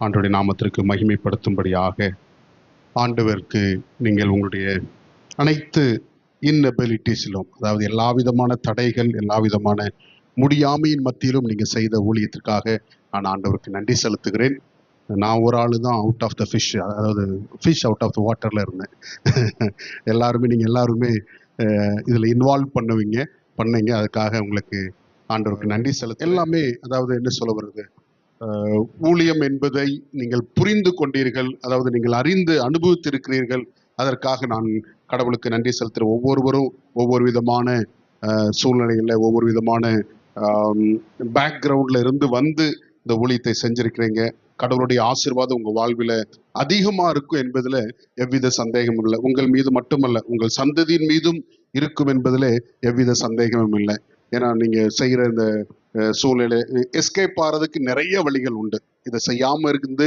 ஆண்டவருடைய நாமத்திற்கு மகிமைப்படுத்தும்படியாக ஆண்டவருக்கு நீங்கள் உங்களுடைய அனைத்து இன்னபிலிட்டிஸிலும் அதாவது எல்லா விதமான தடைகள் எல்லா விதமான முடியாமையின் மத்தியிலும் நீங்கள் செய்த ஊழியத்திற்காக நான் ஆண்டவருக்கு நன்றி செலுத்துகிறேன். நான் ஒரு ஆளு தான் அவுட் ஆஃப் த ஃபிஷ் அதாவது ஃபிஷ் அவுட் ஆஃப் த வாட்டரில் இருந்தேன். எல்லாருமே நீங்கள் எல்லாருமே இதில் இன்வால்வ் பண்ணுவீங்க பண்ணீங்க. அதுக்காக உங்களுக்கு ஆண்டவருக்கு நன்றி செலுத்த எல்லாமே அதாவது என்ன சொல்ல வருது ஊழியம் என்பதை நீங்கள் புரிந்து கொண்டீர்கள் அதாவது நீங்கள் அறிந்து அனுபவித்திருக்கிறீர்கள். அதற்காக நான் கடவுளுக்கு நன்றி செலுத்துகிற ஒவ்வொருவரும் ஒவ்வொரு விதமான சூழ்நிலையில் ஒவ்வொரு விதமான பேக்ரவுண்டில் இருந்து வந்து இந்த ஊழியத்தை செஞ்சிருக்கிறீங்க. கடவுளுடைய ஆசீர்வாதம் உங்கள் வாழ்வில் அதிகமாக இருக்கும் என்பதில் எவ்வித சந்தேகமும் இல்லை. உங்கள் மீது மட்டுமல்ல உங்கள் சந்ததியின் மீதும் இருக்கும் என்பதில் எவ்வித சந்தேகமும் இல்லை. ஏன்னா நீங்க செய்யற இந்த சூழ்நிலை எஸ்கேப் ஆகிறதுக்கு நிறைய வழிகள் உண்டு. இதை செய்யாம இருந்து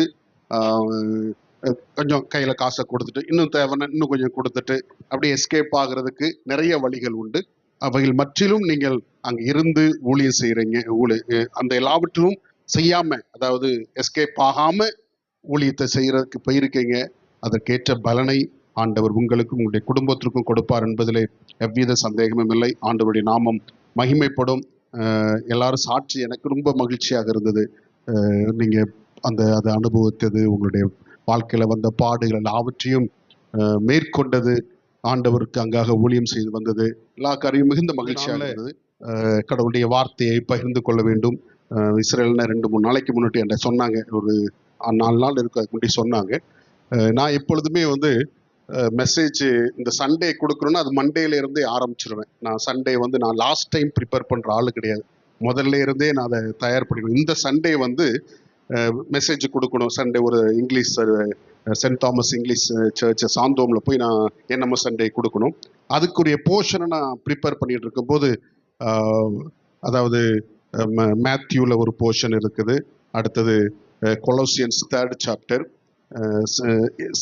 கொஞ்சம் கையில காசை கொடுத்துட்டு இன்னும் தேவைன்னா இன்னும் கொஞ்சம் கொடுத்துட்டு அப்படியே எஸ்கேப் ஆகுறதுக்கு நிறைய வழிகள் உண்டு. அவையில் மற்றிலும் நீங்கள் அங்க இருந்து ஊழியம் செய்யறீங்க ஊழி அந்த எல்லாவற்றிலும் செய்யாம அதாவது எஸ்கேப் ஆகாம ஊழியத்தை செய்யறதுக்கு போயிருக்கீங்க. அதற்கேற்ற பலனை ஆண்டவர் உங்களுக்கும் உங்களுடைய குடும்பத்திற்கும் கொடுப்பார் என்பதிலே எவ்வித சந்தேகமும் இல்லை. ஆண்டவருடைய நாமம் மகிமைப்படும். எல்லாரும் சாட்சி எனக்கு ரொம்ப மகிழ்ச்சியாக இருந்தது. அஹ் நீங்க அந்த அதை அனுபவித்தது உங்களுடைய வாழ்க்கையில வந்த பாடுகள் எல்லாவற்றையும் அஹ் மேற்கொண்டது. ஆண்டவருக்கு அங்காக ஊழியம் செய்து வந்தது. எல்லா காரியம் மிகுந்த மகிழ்ச்சியாக இருந்தது. கடவுளுடைய வார்த்தையை பகிர்ந்து கொள்ள வேண்டும். இஸ்ரேல்னா ரெண்டு மூணு நாளைக்கு முன்னாடி என்கிட்ட சொன்னாங்க. ஒரு நாலு நாள் இருக்கு அதுக்கு முன்னாடி சொன்னாங்க. நான் எப்பொழுதுமே வந்து மெசேஜ் இந்த சண்டே கொடுக்குறோன்னா அது மண்டேல இருந்தே ஆரம்பிச்சிருவேன். நான் சண்டே வந்து நான் லாஸ்ட் டைம் ப்ரிப்பேர் பண்ற ஆளு கிடையாது. முதல்ல இருந்தே நான் அதை தயார் பண்ணிக்கணும் இந்த சண்டே வந்து மெசேஜ் கொடுக்கணும். சண்டே ஒரு English Saint Thomas English church சாந்தோம்ல போய் நான் என்னமோ சண்டே கொடுக்கணும். அதுக்குரிய போர்ஷனை நான் ப்ரிப்பேர் பண்ணிட்டு இருக்கும்போது அஹ், அதாவது மேத்யூல ஒரு போர்ஷன் இருக்குது. அடுத்தது கொலோசியன்ஸ் தேர்ட் சாப்டர்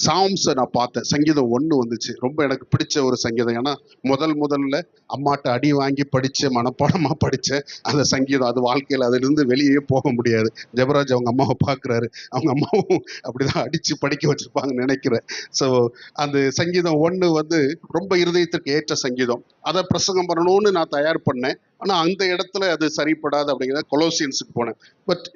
சாம்ஸை நான் பார்த்தேன். சங்கீதம் ஒன்று வந்துச்சு. ரொம்ப எனக்கு பிடிச்ச ஒரு சங்கீதம். ஏன்னா முதல் முதல்ல அம்மாட்ட அடி வாங்கி படித்து மனப்பாடமாக படித்தேன் அந்த சங்கீதம் அது வாழ்க்கையில் அதிலிருந்து வெளியே போக முடியாது. ஜெபராஜ் அவங்க அம்மாவை பார்க்குறாரு. அவங்க அம்மாவும் அப்படிதான் அடித்து படிக்க வச்சுருப்பாங்கன்னு நினைக்கிறேன். ஸோ அந்த சங்கீதம் ஒன்று வந்து ரொம்ப இருதயத்திற்கு ஏற்ற சங்கீதம். அதை பிரசங்கம் பண்ணணும்னு நான் தயார் பண்ணேன். ஆனால் அந்த இடத்துல அது சரிப்படாது அப்படிங்கிறத கொலோசியன்ஸுக்கு போனேன். பட்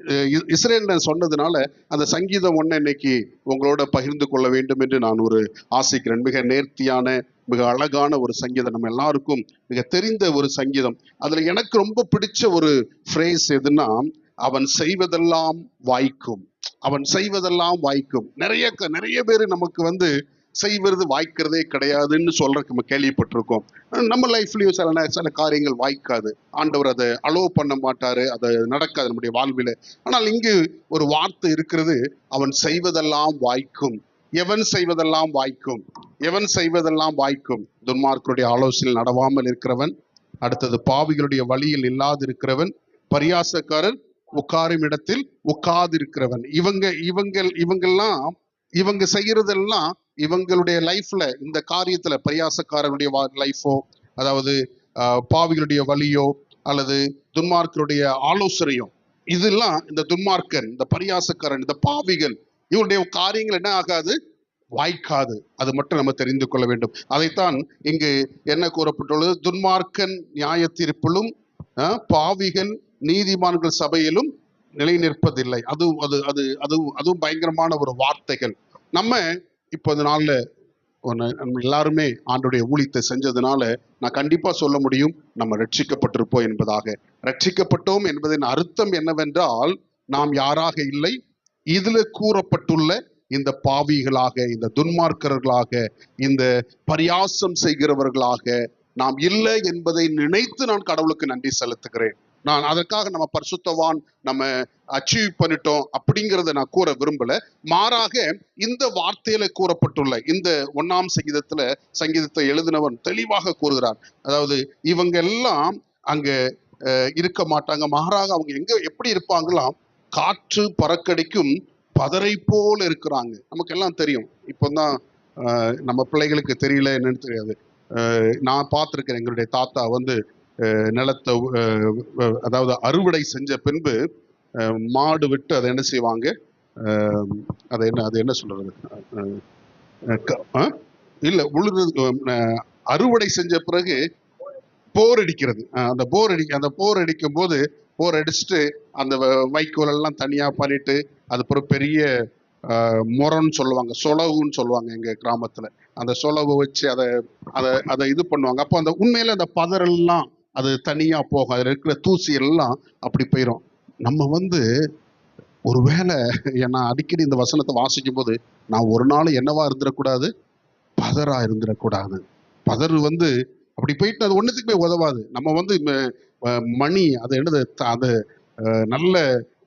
இஸ்ரேல் சொன்னதுனால அந்த சங்கீதம் ஒன்று இன்னைக்கு உங்களோட பகிர்ந்து கொள்ள வேண்டும் என்று நான் ஒரு ஆசைக்கிறேன். மிக நேர்த்தியான மிக அழகான ஒரு சங்கீதம். நம்ம எல்லாருக்கும் மிக தெரிந்த ஒரு சங்கீதம். அதில் எனக்கு ரொம்ப பிடிச்ச ஒரு ஃப்ரேஸ் எதுன்னா அவன் செய்வதெல்லாம் வாய்க்கும். அவன் செய்வதெல்லாம் வாய்க்கும். நிறைய க- நிறைய பேர் நமக்கு வந்து செய்வது வாய்க்கிறதே கிடையாதுன்னு சொல்றதுக்கு நம்ம கேள்விப்பட்டிருக்கோம். நம்ம லைஃப்லயும் சில சில காரியங்கள் வாய்க்காது. ஆண்டவர் அதை அலோவ் பண்ண மாட்டாரு. அது நடக்காது நம்முடைய வாழ்வில. ஆனால் இங்கு ஒரு வார்த்தை இருக்கிறது. அவன் செய்வதெல்லாம் வாய்க்கும். எவன் செய்வதெல்லாம் வாய்க்கும்? எவன் செய்வதெல்லாம் வாய்க்கும்? துன்மார்க்கருடைய ஆலோசனையில் நடவாமல் இருக்கிறவன் அடுத்தது பாவிகளுடைய வழியில் இல்லாதிருக்கிறவன் பரியாசக்காரன் உட்காரும் இடத்தில் உட்கார்ந்திருக்கிறவன் இவங்க இவங்கள் இவங்கெல்லாம் இவங்க செய்யறதெல்லாம் இவங்களுடைய லைஃப்ல இந்த காரியத்துல பரியாசக்காரனுடைய லைஃபோ அதாவது பாவிகளுடைய வழியோ அல்லது துன்மார்க்கருடைய ஆலோசனையோ இதெல்லாம் இந்த துன்மார்க்கன் இந்த பரியாசக்காரன் இந்த பாவிகள் இவருடைய காரியங்கள் என்ன ஆகாது? வாய்க்காது. அது மட்டும் நம்ம தெரிந்து கொள்ள வேண்டும். அதைத்தான் இங்கு என்ன கூறப்பட்டுள்ளது? துன்மார்க்கன் நியாய தீர்ப்பிலும் பாவிகள் நீதிமான்கள் சபையிலும் நிலை நிற்பதில்லை அது அது அது அதுவும் அதுவும் பயங்கரமான ஒரு வார்த்தைகள். நம்ம இப்போ இந்த நாளில் ஒன்று நம்ம எல்லாருமே ஆண்டுடைய ஊழியத்தை செஞ்சதுனால நான் கண்டிப்பாக சொல்ல முடியும் நம்ம ரட்சிக்கப்பட்டிருப்போம் என்பதாக. ரட்சிக்கப்பட்டோம் என்பதன் அர்த்தம் என்னவென்றால் நாம் யாராக இல்லை இதில் கூறப்பட்டுள்ள இந்த பாவிகளாக இந்த துன்மார்க்கர்களாக இந்த பரியாசம் செய்கிறவர்களாக நாம் இல்லை என்பதை நினைத்து நான் கடவுளுக்கு நன்றி செலுத்துகிறேன். நான் அதற்காக நம்ம பரிசுத்தவான் நம்ம அச்சீவ் பண்ணிட்டோம் அப்படிங்கிறத நான் கூற விரும்பல. மாறாக இந்த வார்த்தையில கூறப்பட்டுள்ள இந்த ஒன்னாம் சங்கீதத்துல சங்கீதத்தை எழுதினவன் தெளிவாக கூறுகிறார் அதாவது இவங்க எல்லாம் அங்க இருக்க மாட்டாங்க. மாறாக அவங்க எங்க எப்படி இருப்பாங்களாம் காற்று பறக்கடிக்கும் பதரை போல இருக்கிறாங்க. நமக்கு எல்லாம் தெரியும். இப்போதான் தான் நம்ம பிள்ளைகளுக்கு தெரியல என்னன்னு தெரியாது. நான் பார்த்துருக்கேன் எங்களுடைய தாத்தா வந்து நிலத்தை அதாவது அறுவடை செஞ்ச பின்பு மாடு விட்டு அதை என்ன செய்வாங்க? அதை அது என்ன அது என்ன சொல்றது? இல்லை ஆ? உழுது அறுவடை செஞ்ச பிறகு போர் அடிக்கிறது. அந்த போர் அடிக்க அந்த போர் அடிக்கும் போது போர் அடிச்சுட்டு அந்த வ- வைக்கோல் எல்லாம் தனியா பண்ணிட்டு அது பெரிய அஹ், முரம்னு சொல்லுவாங்க சொலவுன்னு சொல்லுவாங்க எங்க கிராமத்துல. அந்த சொலவு வச்சு அதை அதை அதை இது பண்ணுவாங்க. அப்போ அந்த உண்மையில அந்த பதரெல்லாம் அது தனியாக போகும். அதில் இருக்கிற தூசி எல்லாம் அப்படி போயிடும் நம்ம வந்து ஒருவேளை நான் அடிக்கடி இந்த வசனத்தை வாசிக்கும் போது நான் ஒரு நாள் என்னவா இருந்துடக்கூடாது பதரா இருந்துடக்கூடாது பதறு வந்து அப்படி போயிட்டு அது ஒண்ணுத்துக்குமே உதவாது. நம்ம வந்து மணி அது என்னது? த- அது நல்ல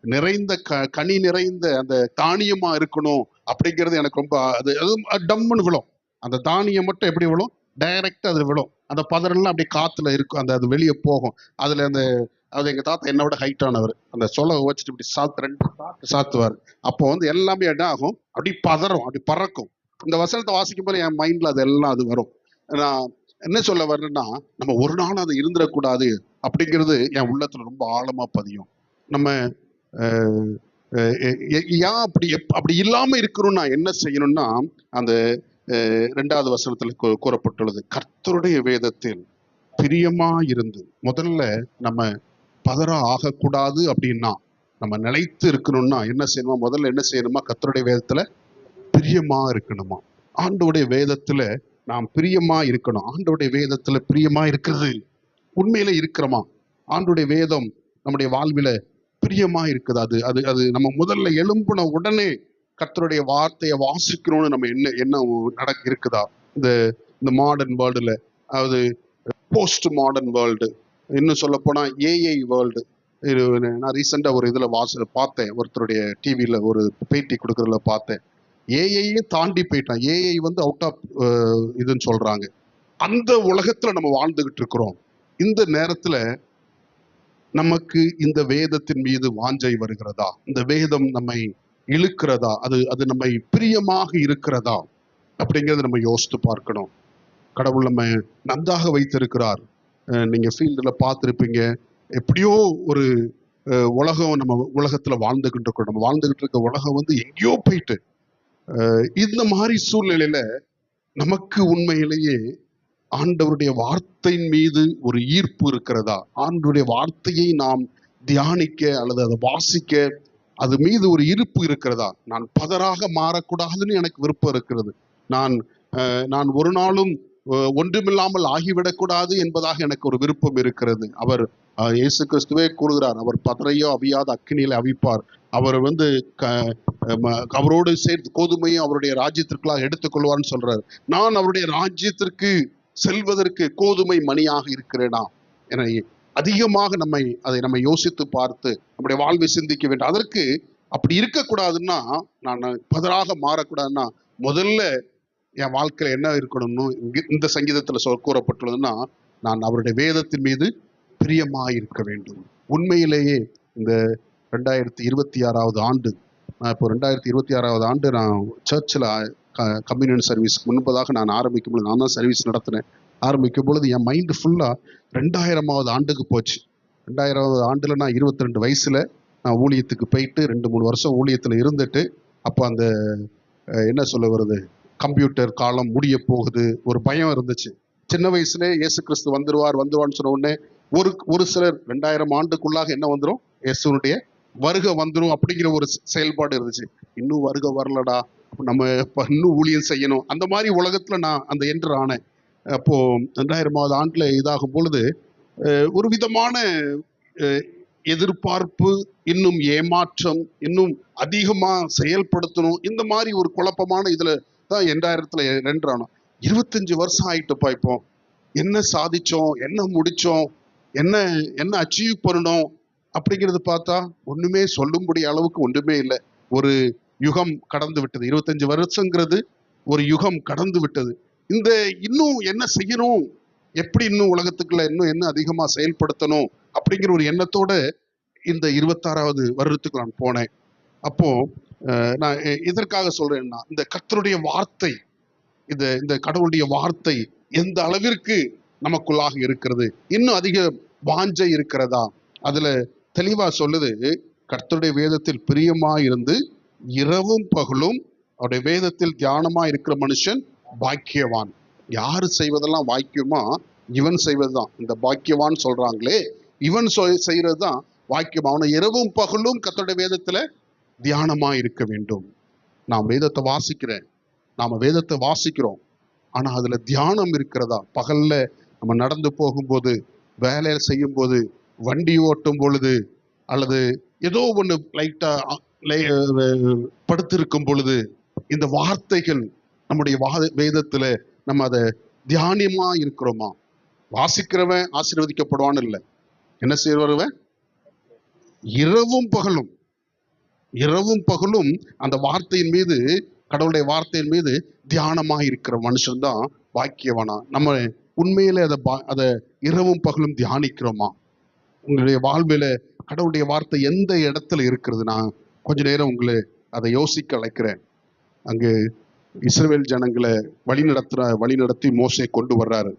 நிறைந்த க கனி நிறைந்த அந்த தானியமா இருக்கணும் அப்படிங்கிறது எனக்கு ரொம்ப அது அது டம்முன்னு விழும். அந்த தானியம் மட்டும் எப்படி விழும்? டைரக்டா அது விழும். அந்த பதரெல்லாம் அப்படியே காத்துல இருக்கும். அந்த அது வெளியே போகும். அதுல அந்த அது எங்க தாத்தா என்னோட விட ஹைட்டானவர் அந்த சொலை வச்சுட்டு இப்படி சாத்து ரெண்டு சாத்து சாத்துவார். அப்போ வந்து எல்லாமே என்ன ஆகும்? அப்படி பதறும் அப்படி பறக்கும். இந்த வசனத்தை வாசிக்கும் போது என் மைண்ட்ல அது எல்லாம் அது வரும். நான் என்ன சொல்ல வர்றேன்னா நம்ம ஒரு நாள் அது இருந்துடக்கூடாது அப்படிங்கிறது என் உள்ளத்துல ரொம்ப ஆழமா பதியும். நம்ம ஏன் அப்படி எப்- அப்படி இல்லாம இருக்கணும்னா என்ன செய்யணும்னா அந்த ரெண்டாவது வசனத்தில் கூறப்பட்டுள்ளது. கர்த்தருடைய வேதத்தில் பிரியமா இருந்து முதல்ல நம்ம பதற ஆகக்கூடாது அப்படின்னா நம்ம நிலைத்து இருக்கணும்னா என்ன செய்யணுமா? முதல்ல என்ன செய்யணுமா? கர்த்தருடைய வேதத்துல பிரியமா இருக்கணுமா? ஆண்டோடைய வேதத்துல நாம் பிரியமா இருக்கணும். ஆண்டோடைய வேதத்துல பிரியமா இருக்கிறது. உண்மையில இருக்கிறோமா? ஆண்டுடைய வேதம் நம்முடைய வாழ்வில பிரியமா இருக்குது. அது அது அது நம்ம முதல்ல எழும்புன உடனே கர்த்தருடைய வார்த்தையை வாசிக்கணும்னு நம்ம என்ன என்ன நடக்க இருக்குதா? இந்த இந்த மாடர்ன் வேர்ல்டுல அதாவது போஸ்ட் மாடர்ன் வேர்ல்டு இன்னும் சொல்ல போனா ஏஐ வேர்ல்டு இது நான் ரீசெண்டா ஒரு இதுல வாச பார்த்தேன். ஒருத்தருடைய டிவியில ஒரு பேட்டி கொடுக்கறதுல பார்த்தேன். ஏஐயே தாண்டி போயிட்டான். ஏஐ வந்து அவுட் ஆஃப் இதுன்னு சொல்றாங்க. அந்த உலகத்துல நம்ம வாழ்ந்துகிட்டு இருக்கிறோம். இந்த நேரத்துல நமக்கு இந்த வேதத்தின் மீது வாஞ்சை வருகிறதா? இந்த வேதம் நம்மை இழுக்கிறதா? அது அது நம்மை பிரியமாக இருக்கிறதா? அப்படிங்கிறத நம்ம யோசித்து பார்க்கணும். கடவுள் நம்ம நன்றாக வைத்திருக்கிறார். நீங்கள் நீங்க ஃபீல்டில் பார்த்துருப்பீங்க. எப்படியோ ஒரு உலகம் நம்ம உலகத்துல வாழ்ந்துகிட்டு இருக்கோம். நம்ம வாழ்ந்துகிட்டு இருக்க உலகம் வந்து எங்கேயோ போயிட்டு இந்த மாதிரி சூழ்நிலையில நமக்கு உண்மையிலேயே ஆண்டவருடைய வார்த்தையின் மீது ஒரு ஈர்ப்பு இருக்கிறதா? ஆண்டவருடைய வார்த்தையை நாம் தியானிக்க அல்லது அதை வாசிக்க அது மீது ஒரு இருப்பு இருக்கிறதா? நான் பதராக மாறக்கூடாதுன்னு எனக்கு விருப்பம் இருக்கிறது. நான் நான் ஒரு நாளும் ஒன்றுமில்லாமல் ஆகிவிடக்கூடாது என்பதாக எனக்கு ஒரு விருப்பம் இருக்கிறது. அவர் இயேசு கிறிஸ்துவே கூறுகிறார். அவர் பதரையோ அவியாத அக்கினியில் அவிப்பார். அவர் வந்து க ம- அவரோடு சேர்த்து கோதுமையும் அவருடைய ராஜ்யத்திற்குள்ளாக எடுத்துக்கொள்வார்னு சொல்றார். நான் அவருடைய ராஜ்யத்திற்கு செல்வதற்கு கோதுமை மணியாக இருக்கிறேனா? என அதிகமாக நம்மை அதை நம்ம யோசித்து பார்த்து நம்முடைய வாழ்வை சிந்திக்க வேண்டும். அதற்கு அப்படி இருக்கக்கூடாதுன்னா நான் பதராக மாறக்கூடாதுன்னா முதல்ல என் வாழ்க்கையில் என்ன இருக்கணும்னு இங்கே இந்த சங்கீதத்தில் சொல் கூறப்பட்டுள்ளதுன்னா நான் அவருடைய வேதத்தின் மீது பிரியமாக இருக்க வேண்டும். உண்மையிலேயே இந்த ரெண்டாயிரத்தி இருபத்தி ஆறாவது ஆண்டு நான் இப்போ ரெண்டாயிரத்தி இருபத்தி ஆறாவது ஆண்டு நான் சர்ச்சில் கம்யூனியன் சர்வீஸ் முன்பதாக நான் ஆரம்பிக்கும் பொழுது நான் தான் சர்வீஸ் நடத்தினேன். ஆரம்பிக்கும் பொழுது என் மைண்டு ஃபுல்லாக ரெண்டாயிரமாவது ஆண்டுக்கு போச்சு. ரெண்டாயிரம் ஆண்டில் நான் இருபத்தி ரெண்டு வயசில் நான் ஊழியத்துக்கு போயிட்டு ரெண்டு மூணு வருஷம் ஊழியத்தில் இருந்துட்டு அப்போ அந்த என்ன சொல்ல வருது கம்ப்யூட்டர் காலம் முடிய போகுது. ஒரு பயம் இருந்துச்சு. சின்ன வயசுல இயேசு கிறிஸ்து வந்துருவார் வந்துருவான்னு சொன்ன உடனே ஒரு ஒரு சிலர் ரெண்டாயிரம் ஆண்டுக்குள்ளாக என்ன வந்துரும்? இயேசுனுடைய வருகை வந்துடும் அப்படிங்கிற ஒரு செயல்பாடு இருந்துச்சு. இன்னும் வருகை வரலடா. நம்ம இப்போ இன்னும் ஊழியம் செய்யணும். அந்த மாதிரி உலகத்துல நான் அந்த என்று ஆனேன். அப்போ ரெண்டாயிரமாவது ஆண்டுல இதாகும் பொழுது ஒரு விதமான எதிர்பார்ப்பு இன்னும் ஏமாற்றம் இன்னும் அதிகமாக செயல்படுத்தணும் இந்த மாதிரி ஒரு குழப்பமான இதில் தான் ரெண்டாயிரத்தில் என்டர் இருபத்தஞ்சு வருஷம் ஆகிட்டுப்பா இப்போ. என்ன சாதித்தோம் என்ன முடித்தோம் என்ன என்ன அச்சீவ் பண்ணணும் அப்படிங்கிறது பார்த்தா ஒன்றுமே சொல்லும்படிய அளவுக்கு ஒன்றுமே இல்லை. ஒரு யுகம் கடந்து விட்டது. இருபத்தஞ்சு வருஷங்கிறது ஒரு யுகம் கடந்து விட்டது. இந்த இன்னும் என்ன செய்யணும் எப்படி இன்னும் உலகத்துக்குள்ள இன்னும் என்ன அதிகமா செயல்படுத்தணும் அப்படிங்கிற ஒரு எண்ணத்தோட இந்த இருபத்தாறாவது வருடத்துக்கு நான் போனேன். அப்போ நான் இதற்காக எதற்காக சொல்றேன்னா இந்த கர்த்தருடைய வார்த்தை இந்த இந்த கடவுளுடைய வார்த்தை எந்த அளவிற்கு நமக்குள்ளாக இருக்கிறது? இன்னும் அதிக வாஞ்சை இருக்கிறதா? அதுல தெளிவா சொல்லுது கர்த்தருடைய வேதத்தில் பிரியமா இருந்து இரவும் பகலும் அவருடைய வேதத்தில் தியானமா இருக்கிற மனுஷன் பாக்கியவான். யார் செய்வதெல்லாம் வாக்கியமா? இவன் செய்வது தான் இந்த பாக்கியவான் சொல்றாங்களே இவன் செய்யறது தான் வாக்கியம். அவனை இரவும் பகலும் கத்தோட வேதத்துல தியானமா இருக்க வேண்டும். நான் வேதத்தை வாசிக்கிறேன். நாம வேதத்தை வாசிக்கிறோம். ஆனா அதுல தியானம் இருக்கிறதா? பகல்ல நம்ம நடந்து போகும்போது வேலையை செய்யும் போது வண்டி ஓட்டும் பொழுது அல்லது ஏதோ ஒண்ணு லைட்டா படுத்திருக்கும் பொழுது இந்த வார்த்தைகள் நம்முடைய வாத வேதத்துல நம்ம அதை தியானியமா இருக்கிறோமா? வாசிக்கிறவன் ஆசீர்வதிக்கப்படுவான்னு இல்லை. என்ன செய்வருவன் இரவும் பகலும். இரவும் பகலும் அந்த வார்த்தையின் மீது கடவுளுடைய வார்த்தையின் மீது தியானமா இருக்கிற மனுஷன் தான் வாக்கியவனா நம்ம உண்மையில அதை பா- அதை இரவும் பகலும் தியானிக்கிறோமா? உங்களுடைய வாழ்வில கடவுளுடைய வார்த்தை எந்த இடத்துல இருக்கிறது நான் கொஞ்ச நேரம் உங்களை அதை யோசிக்க அழைக்கிறேன். அங்கு இஸ்ரேல் ஜனங்களை வழி நடத்துகிற வழி நடத்தி கொண்டு வர்றாரு.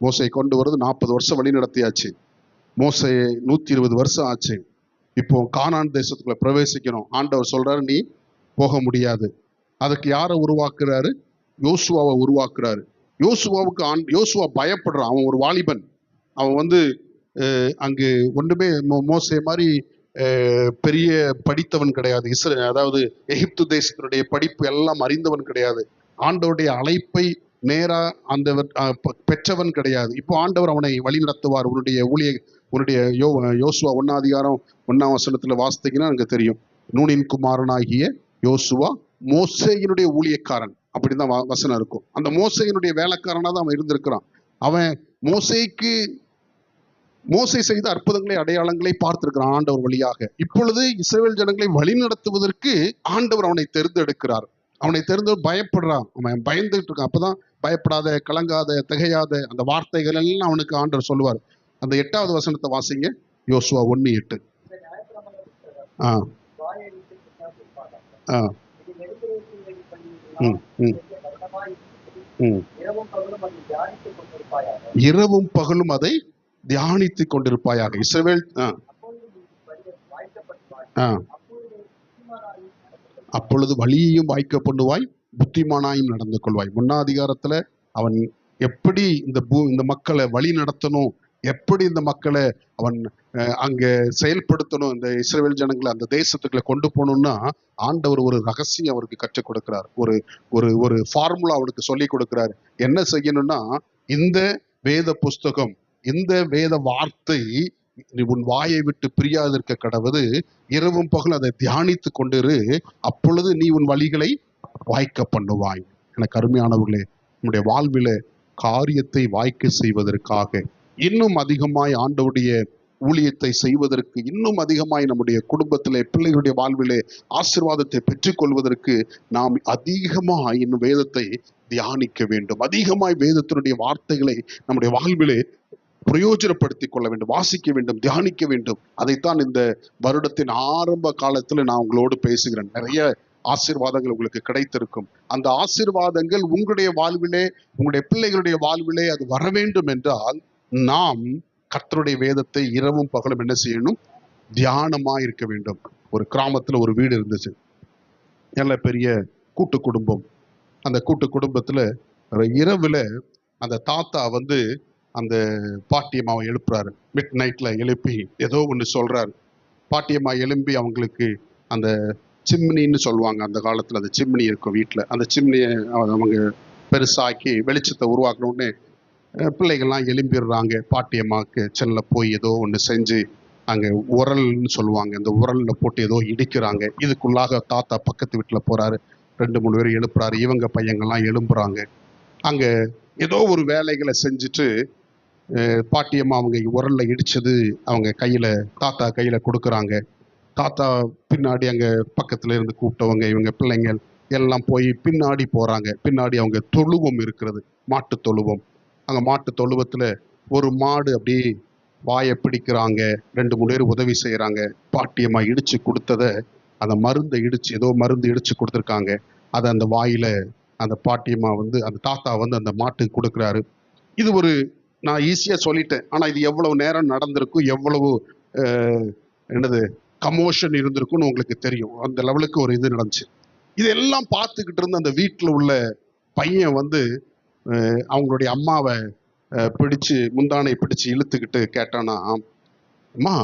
மோசையை கொண்டு வர்றது நாற்பது வருஷம் வழி நடத்தியாச்சு மோசையை நூற்றி இருபது வருஷம் ஆச்சு. இப்போ கானான் தேசத்துக்குள்ள பிரவேசிக்கணும். ஆண்டவர் சொல்றாரு நீ போக முடியாது. அதுக்கு யாரை உருவாக்குறாரு? யோசுவாவை உருவாக்குறாரு. யோசுவாவுக்கு ஆண் யோசுவா பயப்படுறான். அவன் ஒரு வாலிபன். அவன் வந்து அங்கு ஒன்றுமே மோ- மாதிரி பெரிய படித்தவன் கிடையாது. இஸ்ரே அதாவது எகிப்து தேசத்தினுடைய படிப்பு எல்லாம் அறிந்தவன் கிடையாது. ஆண்டவருடைய அழைப்பை நேரா அந்த பெற்றவன் கிடையாது. இப்போ ஆண்டவர் அவனை வழி நடத்துவார். உன்னுடைய ஊழிய உன்னுடைய யோ யோசுவா ஒன்னாதிகாரம் ஒன்னாம் வசனத்துல வாசித்தீங்கன்னா எனக்கு தெரியும். நூனின் குமாரனாகிய யோசுவா மோசையினுடைய ஊழியக்காரன். அப்படிதான் தான் வசனம் இருக்கும். அந்த மோசையினுடைய வேலைக்காரனா தான் அவன் இருந்திருக்கிறான். அவன் மோசைக்கு மோசே செய்த அற்புதங்களை அடையாளங்களை பார்த்திருக்கிறான் ஆண்டவர் வழியாக. இப்பொழுது இஸ்ரவேல் ஜனங்களை வழி நடத்துவதற்கு ஆண்டவர் அவனை தேர்ந்தெடுக்கிறார். அவனை தெரிந்து பயப்படுறான். அவன் பயந்துட்டு இருக்கான். அப்பதான் பயப்படாத கலங்காத திகையாத அந்த வார்த்தைகள் எல்லாம் அவனுக்கு ஆண்டவர் சொல்லுவார். அந்த எட்டாவது வசனத்தை வாசிங்க. யோசுவா ஒன்னு எட்டு. ஆ. ஆ. ம் ம். ம். இரவும் பகலும் அதை தியானித்துக் கொண்டிருப்பாயாக. தியானித்து கொண்டிருப்பாயாக இஸ்ரவேல் ஆ. அப்பொழுது வாய்க்கப்படுவாய் ஆ. அப்பொழுது புத்திமானாயும் நடந்து வழியையும் வாய்க்க பண்ணுவாய் புத்திமானாயும் நடந்து கொள்வாய். முன்னாதிகாரத்துல அவன் எப்படி இந்த பூ இந்த மக்களை வழி நடத்தணும் எப்படி இந்த மக்களை அவன் அங்கே அங்க செயல்படுத்தணும் இந்த இஸ்ரவேல் ஜனங்களை அந்த தேசத்துக்குள்ள கொண்டு போகணும்னா ஆண்டவர் ஒரு ரகசியம் அவருக்கு கற்றுக் கொடுக்கிறார். ஒரு ஒரு ஒரு ஃபார்முலா அவனுக்கு சொல்லி கொடுக்கிறார். என்ன செய்யணும்னா இந்த வேத புஸ்தகம் இந்த வேத வார்த்தை நீ உன் வாயை விட்டு பிரியாதிருக்க கடவுது இரவும் பகல் அதை தியானித்து கொண்டிரு அப்பொழுது நீ உன் வழிகளை வாய்க்க பண்ணுவாய். எனக்கு அருமையானவர்களே நம்முடைய வாழ்வில காரியத்தை வாய்க்க செய்வதற்காக இன்னும் அதிகமாய் ஆண்டவுடைய ஊழியத்தை செய்வதற்கு இன்னும் அதிகமாய் நம்முடைய குடும்பத்திலே பிள்ளைகளுடைய வாழ்விலே ஆசீர்வாதத்தை பெற்றுக்கொள்வதற்கு நாம் அதிகமாக இன்னும் வேதத்தை தியானிக்க வேண்டும். அதிகமாய் வேதத்தினுடைய வார்த்தைகளை நம்முடைய வாழ்விலே பிரயோஜனப்படுத்திக் கொள்ள வேண்டும் வாசிக்க வேண்டும் தியானிக்க வேண்டும். அதைத்தான் இந்த வருடத்தின் ஆரம்ப காலத்தில் நான் உங்களோடு பேசுகிறேன். நிறைய ஆசீர்வாதங்கள் உங்களுக்கு கிடைத்திருக்கும். அந்த ஆசீர்வாதங்கள் உங்களுடைய வாழ்விலே உங்களுடைய பிள்ளைகளுடைய வாழ்விலே அது வர வேண்டும் என்றால் நாம் கர்த்தருடைய வேதத்தை இரவும் பகலும் என்ன செய்யணும்? தியானமா இருக்க வேண்டும். ஒரு கிராமத்துல ஒரு வீடு இருந்துச்சு. நல்ல பெரிய கூட்டு குடும்பம். அந்த கூட்டு குடும்பத்துல இரவில் இரவுல அந்த தாத்தா வந்து அந்த பாட்டியம்மாவை எழுப்புறாரு. மிட் நைட்ல எழுப்பி ஏதோ ஒன்று சொல்றாரு. பாட்டியம்மா எழும்பி அவங்களுக்கு அந்த சிம்னின்னு சொல்லுவாங்க. அந்த காலத்தில் அந்த சிம்னி இருக்கும் வீட்டில் அந்த சிம்னியை அவங்க பெருசாக்கி வெளிச்சத்தை உருவாக்கணுன்னே பிள்ளைகள்லாம் எழும்பிடுறாங்க. பாட்டியம்மாவுக்கு செல்ல போய் ஏதோ ஒன்று செஞ்சு அங்கே உரல்னு சொல்லுவாங்க. அந்த உரலில் போட்டு ஏதோ இடிக்கிறாங்க. இதுக்குள்ளாக தாத்தா பக்கத்து வீட்டில் போகிறாரு ரெண்டு மூணு பேரும் எழுப்புறாரு. இவங்க பையங்கள்லாம் எழும்புறாங்க. அங்கே ஏதோ ஒரு வேலைகளை செஞ்சுட்டு பாட்டியம்மா அவங்க உரல்ல இடித்தது அவங்க கையில் தாத்தா கையில் கொடுக்குறாங்க. தாத்தா பின்னாடி அங்கே பக்கத்தில் இருந்து கூப்பிட்டவங்க இவங்க பிள்ளைங்க எல்லாம் போய் பின்னாடி போகிறாங்க பின்னாடி அவங்க தொழுவம் இருக்கிறது மாட்டு தொழுவம். அங்கே மாட்டு தொழுவத்தில் ஒரு மாடு அப்படியே வாயை பிடிக்கிறாங்க ரெண்டு மூணு பேர் உதவி செய்கிறாங்க பாட்டியம்மா இடித்து கொடுத்தத அந்த மருந்தை இடித்து ஏதோ மருந்து இடித்து கொடுத்துருக்காங்க. அதை அந்த வாயில் அந்த பாட்டியம்மா வந்து அந்த தாத்தா வந்து அந்த மாட்டுக்கு கொடுக்குறாரு. இது ஒரு நான் ஈஸியாக சொல்லிட்டேன். ஆனால் இது எவ்வளவு நேரம் நடந்திருக்கும் எவ்வளவு என்னது கமோஷன் இருந்திருக்கும்னு உங்களுக்கு தெரியும். அந்த லெவலுக்கு ஒரு இது நடந்துச்சு. இதெல்லாம் பார்த்துக்கிட்டு இருந்த அந்த வீட்டில் உள்ள பையன் வந்து அவங்களுடைய அம்மாவை பிடிச்சு முந்தானை பிடிச்சு இழுத்துக்கிட்டு கேட்டானா அம்மா